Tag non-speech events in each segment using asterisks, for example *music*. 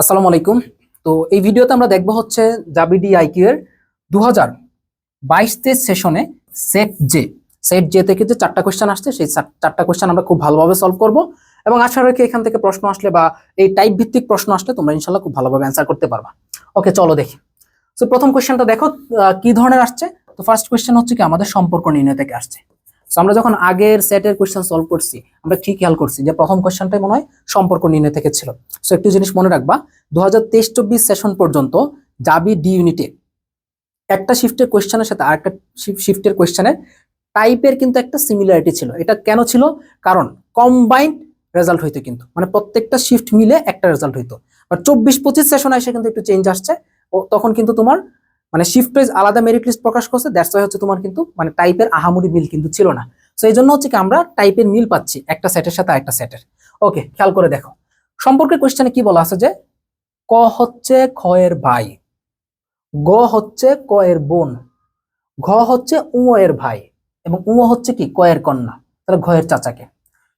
আসসালামু আলাইকুম। তো এই ভিডিওতে আমরা দেখব হচ্ছে জাবিডি আইকিউ এর দু হাজার বাইশ তেইশ সেশনে সেট জে সেট জে থেকে যে চারটা কোয়েশ্চেন আসছে, সেই চারটা কোয়েশ্চেন আমরা খুব ভালোভাবে সলভ করব এবং আশা রাখি এখান থেকে প্রশ্ন আসলে বা এই টাইপ ভিত্তিক প্রশ্ন আসলে তোমরা ইনশাল্লাহ খুব ভালোভাবে অ্যান্সার করতে পারবা। ওকে চলো দেখি। তো প্রথম কোয়েশ্চেনটা দেখো কি ধরনের আসছে? তো ফার্স্ট কোয়েশ্চেন হচ্ছে কি, আমাদের সম্পর্ক নির্ণয় থেকে আসছে। তো আমরা যখন আগের সেটের কোয়েশ্চেন সলভ করছি, আমরা কি খেয়াল করছি? যে প্রথম কোয়েশ্চেনটাই মনে হয় সম্পর্ক নির্ণয় থেকে ছিল। সো একটু জিনিস মনে রাখবা দু হাজার তেইশ চব্বিশ সেশন পর্যন্ত জাবি ডি ইউনিটে একটা শিফটের কোয়েশ্চেনের সাথে আরেকটা শিফটের কোয়েশ্চেনের টাইপের কিন্তু একটা সিমিলারিটি ছিল। এটা কেন ছিল? কারণ কম্বাইন্ড রেজাল্ট হইতো কিন্তু। মানে প্রত্যেকটা শিফট মিলে একটা রেজাল্ট হইতো। আর চব্বিশ পঁচিশ সেশন এসে কিন্তু একটু চেঞ্জ আসছে। ও, তখন কিন্তু তোমার মানে শিফট ওয়াইজ আলাদা মেরিট লিস্ট প্রকাশ করছে দ্যাটস ওয়াই হচ্ছে তোমার কিন্তু মানে টাইপের আহামরি মিল কিন্তু ছিল না। সো এই জন্য হচ্ছে কি আমরা টাইপের মিল পাচ্ছি, একটা সেটের সাথে আরেকটা সেটের ওকে খেয়াল করে দেখো। সম্পর্কের কোয়েশ্চেনে কি বলা আছে যে, ক হচ্ছে খ এর ভাই, গ হচ্ছে ক এর বোন, ঘ হচ্ছে উঁ এর ভাই, এবং উঁ হচ্ছে কি ক এর কন্যা, তাহলে ঘ এর চাচাকে।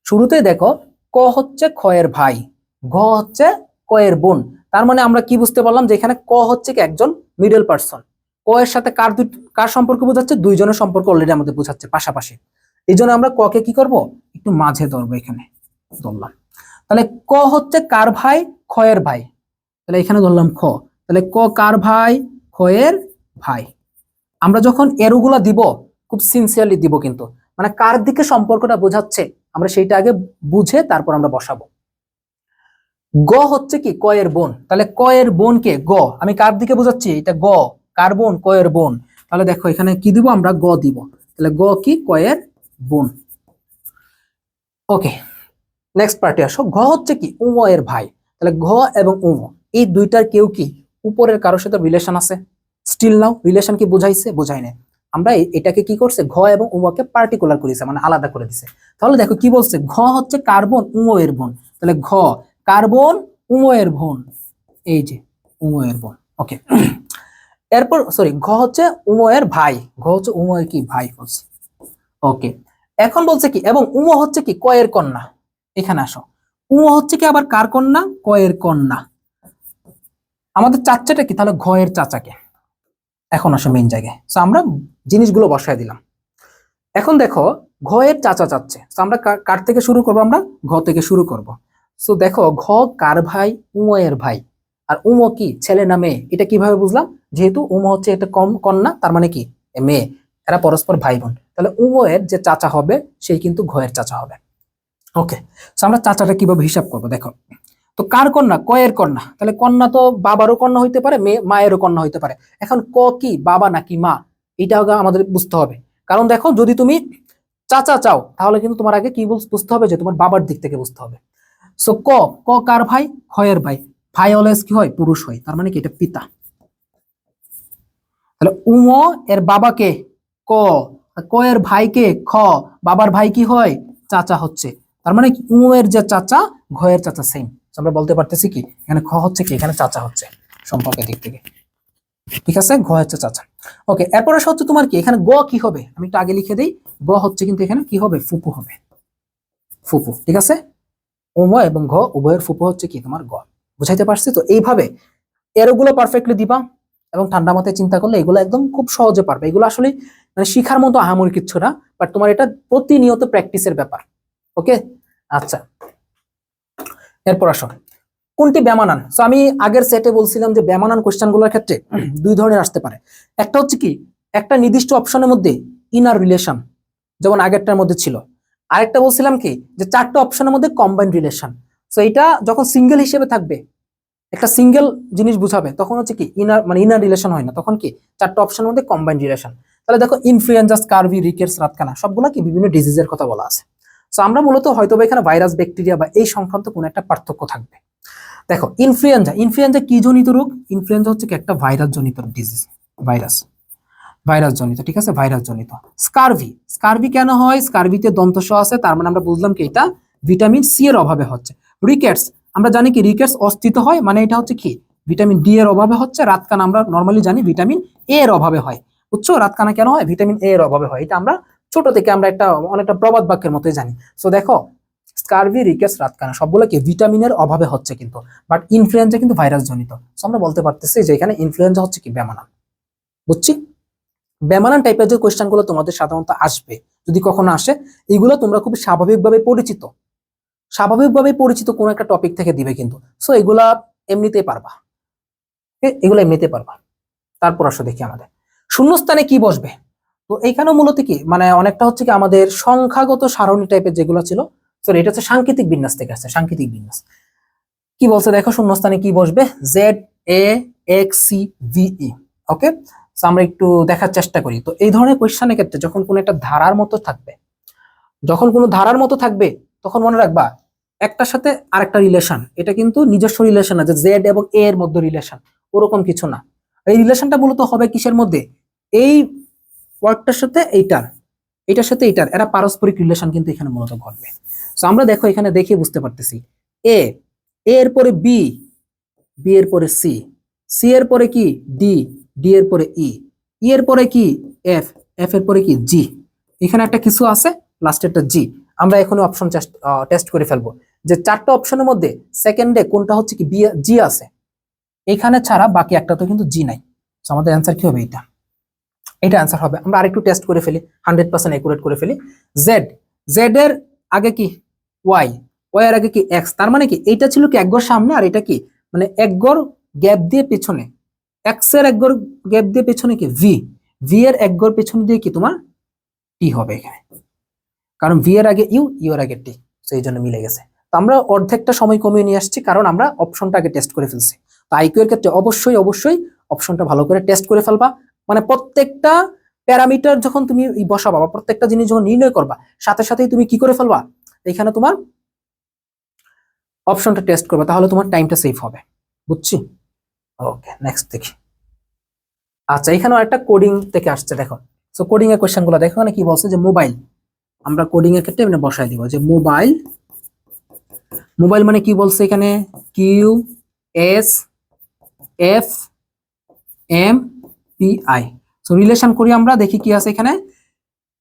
শুরুতেই দেখো, ক হচ্ছে খ এর ভাই, ঘ হচ্ছে ক এর বোন, তার মানে আমরা কি বুঝতে পারলাম যে এখানে ক হচ্ছে কি একজন মিডল পার্সন ক এর সাথে কার দুই কার সম্পর্ক বোঝাচ্ছে? দুইজনের সম্পর্ক অলরেডি আমাদের বোঝাচ্ছে পাশাপাশি। এই জন্য আমরা ক কে কি করব? একটু মাঝে ধরবো এখানে। ধরলাম। তাহলে ক হচ্ছে কার ভাই? এর ভাই। তাহলে এখানে ধরলাম খ। তাহলে ক কার ভাই? এর ভাই। আমরা যখন এরোগুলা দিব, খুব সিনসিয়ারলি দিব কিন্তু। মানে কার দিকে সম্পর্কটা বোঝাচ্ছে, আমরা সেইটা আগে বুঝে তারপর আমরা বসাবো। গ হচ্ছে কি? ক এর বোন। তাহলে ক এর বোনকে গ। আমি কার দিকে বোঝাচ্ছি? এটা গ। কার বোন ক এর বোন। তাহলে দেখো, এখানে কি দিব আমরা? গ দিব। তাহলে গ কি? কয়ের বোন। ওকে নেক্সট পার্টি আসো। ঘ হচ্ছে কি? উম এর ভাই। তাহলে ঘ এবং উম। এই দুইটার কেউ কি? উপরের কারোর সাথে রিলেশন আছে? স্টিল নাও রিলেশন কি বুঝাইছে? বুঝাই না আমরা এটাকে কি করছে? ঘ এবং উমকে পার্টিকুলার করেছে মানে আলাদা করে দিছে। তাহলে দেখো কি বলছে? ঘ হচ্ছে কার্বন, উম এর বোন। তাহলে ঘ, কার্বন, উম এর বোন। এই যে, উম এর বোন। ওকে এরপর সরি ঘ হচ্ছে উম এর ভাই। ঘ হচ্ছে উম এর কি? ভাই বলছে। ওকে এখন বলছে কি, এবং উম হচ্ছে কি? কয়ের কন্যা। এখানে আসো। উম হচ্ছে কি আবার কার কন্যা? কয়ের কন্যা। আমাদের চাচাটা কি? তাহলে ঘয়ের চাচাকে। এখন আসো মেন জায়গায়। আমরা জিনিসগুলো বসায় দিলাম। এখন দেখো, ঘয়ের চাচা চাচ্ছে। আমরা কার থেকে শুরু করব আমরা? ঘ থেকে শুরু করব। সো দেখো, ঘ, কার ভাই? উময়ের ভাই। আর উম কি? ছেলে না মেয়ে? এটা কীভাবে বুঝলাম? যেহেতু উম হচ্ছে একটা কম কন্যা, তার মানে কি? মেয়ে। এরা পরস্পর ভাই বোন তাহলে উময়ের যে চাচা হবে, সেই কিন্তু ঘয়ের চাচা হবে। ওকে তো আমরা চাচাটা কীভাবে হিসাব করব? দেখো, তো কার কন্যা? কয়ের কন্যা। তাহলে কন্যা তো বাবারও কন্যা হইতে পারে, মেয়ে, মায়েরও কন্যা হইতে পারে। এখন ক কি? বাবা নাকি মা? এটাও আমাদের বুঝতে হবে। কারণ দেখো, যদি তুমি চাচা চাও, তাহলে কিন্তু তোমার আগে কি বুঝ- বুঝতে হবে যে তোমার বাবার দিক থেকে বুঝতে হবে। সো ক? ক কার ভাই? খয়ের ভাই। ভাই অলওয়েজ কি হয়? পুরুষ হয়। তার মানে কি? এটা পিতা। তাহলে উম এর বাবাকে ক ক এর ভাইকে খ, বাবার ভাই কি হয়? চাচা হচ্ছে। তার মানে কি? উম এর যে চাচা ঘয়ের চাচা সেম আমরা বলতে পারতেছি কি? এখানে খ হচ্ছে কি? এখানে চাচা হচ্ছে সম্পর্কের দিক থেকে। ঠিক আছে? ঘ হচ্ছে চাচা। ওকে, এরপরে হচ্ছে তোমার কি? এখানে গ কি হবে? আমি একটু আগে লিখে দিই। গ হচ্ছে কিন্তু এখানে কি হবে? ফুপু হবে। ফুপু। ঠিক আছে? উম এবং ঘ, উভয়ের ফুপু হচ্ছে কি? তোমার গ বুঝাইতে পারছি? তো এইভাবে এরোগুলো পারফেক্টলি দিবা এবং ঠান্ডা মাথায় চিন্তা করলে এগুলো একদম খুব সহজে পারবে। এগুলো আসলে মানে শিখার মতো আহামরি কিচ্ছু না বাট তোমার এটা প্রতিনিয়ত প্র্যাকটিসের ব্যাপার। ওকে আচ্ছা। এরপর আসো। কোনটি ব্যামানান? সো আমি আগের সেটে বলছিলাম যে ব্যামানান কোশ্চেনগুলোর ক্ষেত্রে *clears throat* দুই ধরনের আসতে পারে। একটা হচ্ছে কি, একটা নির্দিষ্ট অপশনের মধ্যে ইনার রিলেশন যেমন আগেরটার মধ্যে ছিল। আরেকটা বলছিলাম কি, যে চারটা অপশনের মধ্যে কম্বাইন্ড রিলেশন সো এটা যখন সিঙ্গেল হিসেবে থাকবে, একটা সিঙ্গেল জিনিস বুঝাবে, তখন হচ্ছে কি ইনার মানে ইনার রিলেশন হয় না, তখন কি চারটা অপশনের মধ্যে কম্বাইন্ড রিলেশন তাহলে দেখো ইনফ্লুয়েঞ্জা স্কারভি রিকেটস রাতকানা সবগুলো কি বিভিন্ন ডিজিজের কথা বলা আছে। সো আমরা মূলত হয়তো এখানে ভাইরাস ব্যাকটেরিয়া বা এই সংক্রান্ত কোনো একটা পার্থক্য থাকবে। দেখো ইনফ্লুয়েঞ্জা ইনফ্লুয়েঞ্জা কি জনিত রোগ? ইনফ্লুয়েঞ্জা হচ্ছে কি একটা ভাইরাস জনিত ডিজিজ ভাইরাস ভাইরাস জনিত, ঠিক আছে? ভাইরাস জনিত। স্কারভি স্কারভি কেন হয়? স্কারভিতে দন্তস আছে, তার মানে আমরা বুঝলাম কি এটা ভিটামিন সি এর অভাবে হচ্ছে। রিকেটস আমরা জানি কি রিকেটস অস্থিত হয় মানে এটা হচ্ছে কি? ভিটামিন ডি এর অভাবে হচ্ছে রাতকানা আমরা নর্মালি জানি ভিটামিন এ এর অভাবে হয়। বুঝছ? রাতকানা কেন হয়? ভিটামিন এ এর অভাবে হয়। এটা আমরা ছোট থেকে আমরা একটা, অনেকটা প্রবাদ বাক্যের মতোই জানি। সো দেখো স্কারভি রিকেটস রাতকানা সবগুলো কি ভিটামিনের অভাবে হচ্ছে কিন্তু। বাট ইনফ্লুয়েঞ্জা কিন্তু ভাইরাস জনিত। So, আমরা বলতে পারতেছি যে এখানে ইনফ্লুয়েঞ্জা হচ্ছে কি? বেমানান বুঝছি? বেমানান টাইপের যে কোয়েশ্চেনগুলো তোমাদের সাধারণত আসবে, যদি কখনো আসে এগুলো তোমরা খুব স্বাভাবিকভাবে পরিচিত। স্বাভাবিকভাবে পরিচিত কোন একটা টপিক থেকে দিবে কিন্তু। সো এগুলা এমনিতেই পারবা? এগুলো এমনিতে পারবা। তারপর আসো দেখি আমাদের। শূন্যস্থানে কি বসবে? তো এইখানেও মূলত কি? মানে অনেকটা হচ্ছে কি আমাদের সংখ্যাগত সারণী টাইপের যেগুলো ছিল সরি এটা হচ্ছে সাংকেতিক বিন্যাস থেকে আসছে, সাংকেতিক বিন্যাস। কি বলছে? দেখো শূন্যস্থানে কি বসবে? Z A X C V okay আমরা একটু দেখার চেষ্টা করি। তো এই ধরনের কোয়েশ্চেনের ক্ষেত্রে যখন কোনো একটা ধারার মতো থাকবে, যখন কোনো ধারার মতো থাকবে, তখন মনে রাখবা একটার সাথে আরেকটা রিলেশন এটা কিন্তু নিজস্ব রিলেশন আছে জেড এবং এ এর মধ্যে রিলেশন ওরকম কিছু না। এই রিলেশনটা মূলত হবে কিসের মধ্যে? এই ওয়ার্ডটার সাথে এইটার। এটার সাথে এইটার। এরা পারস্পরিক রিলেশন কিন্তু এখানে মূলত ঘটবে। তো আমরা দেখো এখানে দেখে বুঝতে পারতেছি। এ এর পরে বি বি এর পরে সি সি এর পরে কি? ডি ডি এর পরে ই ই এর পরে কি? এফ এফ এর পরে কি? জি এখানে একটা কিছু আছে লাস্টেরটা জি আমরা এখন অপশন টেস্ট করে ফেলব। যে চারটা অপশনের মধ্যে সেকেন্ডে কোনটা হচ্ছে কি জি আছে। এখানে ছাড়া বাকি একটা তো কিন্তু জি নাই। So, আমাদের অ্যান্সার কি হবে এটা এটা অ্যান্সার হবে। আমরা আরেকটু টেস্ট করে ফেলি হান্ড্রেড পার্সেন্ট একুরেট করে ফেলি। জেড জেড এর আগে কি? ওয়াই ওয়াই এর আগে কি? এক্স তার মানে কি, এইটা ছিল কি একগর সামনে আর এটা কি? মানে একগর গ্যাপ দিয়ে পেছনে। এক্সের একগর গ্যাপ দিয়ে পেছনে কি? ভি ভি এর একগর পেছনে দিয়ে কি তোমার টি হবে এখানে। কারণ এর আগে ইউ ইউ এর আগে টি সেই জন্য মিলে গেছে। তো আমরা অর্ধেকটা সময় কমিয়ে নিয়ে আসছি, কারণ আমরা অপশনটা আগে টেস্ট করে ফেলছি। তো আইকিউ এর ক্ষেত্রে অবশ্যই অবশ্যই অপশনটা ভালো করে টেস্ট করে ফেলবা। মানে প্রত্যেকটা প্যারামিটার যখন তুমি বসাবা বা প্রত্যেকটা জিনিস যখন নির্ণয় করবা, সাথে সাথেই তুমি কি করে ফেলবা? এখানে তোমার অপশনটা টেস্ট করবা, তাহলে তোমার টাইমটা সেভ হবে। বুঝছি? ওকে নেক্সট দেখি। আচ্ছা এখানেও একটা কোডিং থেকে আসছে, দেখো। সো কোডিং এর কোয়েশ্চেনগুলো দেখো এখানে কি বলছে যে মোবাইল আমরা কোডিং এর ক্ষেত্রে এখানে বসাই দিব যে মোবাইল মোবাইল মানে কি বলছে এখানে? Q S F M P I so relation করি আমরা, দেখি কি আছে এখানে।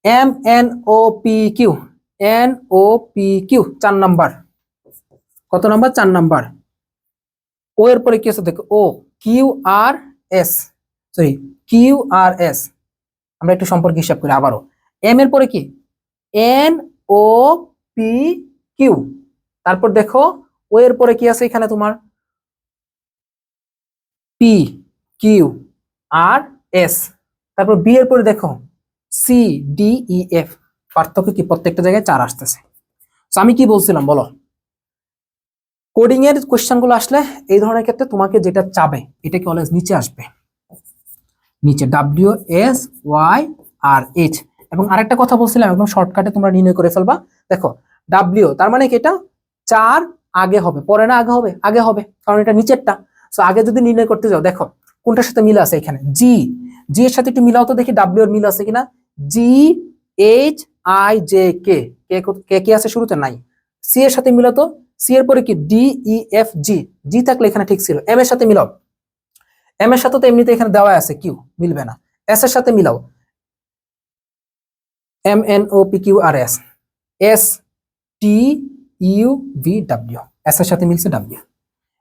M N O P Q N O P Q চার নাম্বার। কত নাম্বার? চার নাম্বার। ও এর পরে কি আছে? দেখো O Q R S sorry Q R S আমরা একটু সম্পর্ক হিসাব করি আবারও। এম এর পরে কি? এন ও পি কিউ তারপর দেখো ও এর পরে কি আছে এখানে তোমার? পি কিউ আর এস তারপর বি এর পরে দেখো সি ডি ই এফ পার্থক্য কি? প্রত্যেকটা জায়গায় চার আসতেছে। তো আমি কি বলছিলাম, বলো? কোডিং এর কোশ্চেনগুলো আসলে এই ধরনের ক্ষেত্রে তোমাকে যেটা চাবে, এটা কি অলওয়েজ নিচে আসবে? নিচে W S Y R H এবং আরেকটা কথা বলছিলাম, একদম শর্টকাটে তোমরা নির্ণয় করে ফেলবা। দেখো ডাব্লিউ তার মানে কি এটা? চার আগে হবে, পরে না আগে হবে? আগে হবে, কারণ এটা নিচেরটা। সো আগে যদি নির্ণয় করতে যাও, দেখো, কোনটার সাথে মিল আছে এখানে? জি জি এর সাথে একটু মিলাও তো দেখি ডাব্লিউ এর মিল আছে কিনা? G H I J K কে কে আছে শুরুতে? নাই। সি এর সাথে মিলাও তো। সি এর পরে কি? ডি ই এফ জি জি থাকলে এখানে ঠিক ছিল। এম এর সাথে মিলাও। এম এর সাথে তো এমনিতে এখানে দেওয়া আছে কিউ মিলবে না। এস এর সাথে মিলাও। M N O P Q R S S T U V W S এর সাথে মিলছে ডাব্লিউ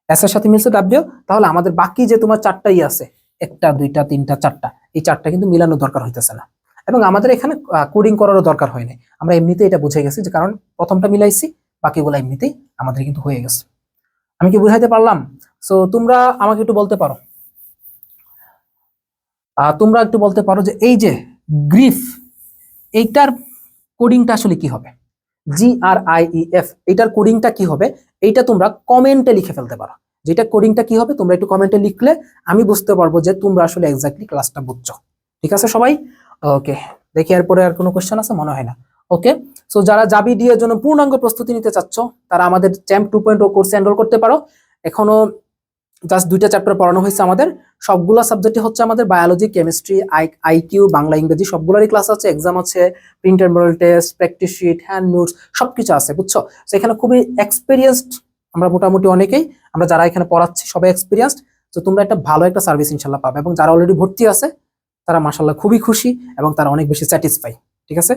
এস এর সাথে মিলছে ডাব্লিউ তাহলে আমাদের বাকি যে তোমার চারটাই আছে, একটা, দুইটা, তিনটা, চারটা, এই চারটা কিন্তু মিলানো দরকার হইতেছে না। এবং আমাদের এখানে কোডিং করারও দরকার হয়নি আমরা এমনিতে এটা বুঝে গেছি যে কারণ প্রথমটা মিলাইছি, বাকিগুলো এমনিতেই আমাদের কিন্তু হয়ে গেছে। আমি কি বুঝাইতে পারলাম? সো তোমরা আমাকে একটু বলতে পারো। তোমরা একটু বলতে পারো যে এই যে গ্রিফ এইটার কোডিংটা আসলে কি হবে? জি আর আই ই এফ এইটার কোডিংটা কি হবে? এইটা তোমরা কমেন্টে লিখে ফেলতে পারো। যেটা কোডিংটা কি হবে, তোমরা একটু কমেন্টে লিখলে আমি বুঝতে পারব যে তোমরা আসলে এক্স্যাক্টলি ক্লাসটা বুঝছ। ঠিক আছে সবাই? ওকে দেখি এরপরে আর কোনো কোশ্চেন আছে? মনে হয় না। ওকে সো যারা জাবি ডি এর জন্য পূর্ণাঙ্গ প্রস্তুতি নিতে চাচ্ছ, তারা আমাদের চ্যাম্প টু পয়েন্ট কোর্সে এনরোল করতে পারো। এখনও জাস্ট দুইটা চ্যাপ্টার পড়ানো হয়েছে আমাদের। সবগুলো সাবজেক্টে হচ্ছে আমাদের biology chemistry I IQ Bangla, ইংরেজি, সবগুলোরই ক্লাস আছে। এক্সাম আছে print printer model test practice sheet hand notes সবকিছু আছে, বুঝছ? তো এখানে খুবই এক্সপিরিয়েন্সড আমরা মোটামুটি অনেকেই। আমরা যারা এখানে পড়াচ্ছি, সবাই এক্সপিরিয়েন্সড তো তোমরা একটা ভালো একটা সার্ভিস ইনশাল্লাহ পাবে। এবং যারা অলরেডি ভর্তি আছে, তারা মাসাল্লাহ খুবই খুশি এবং তারা অনেক বেশি স্যাটিসফাই ঠিক আছে?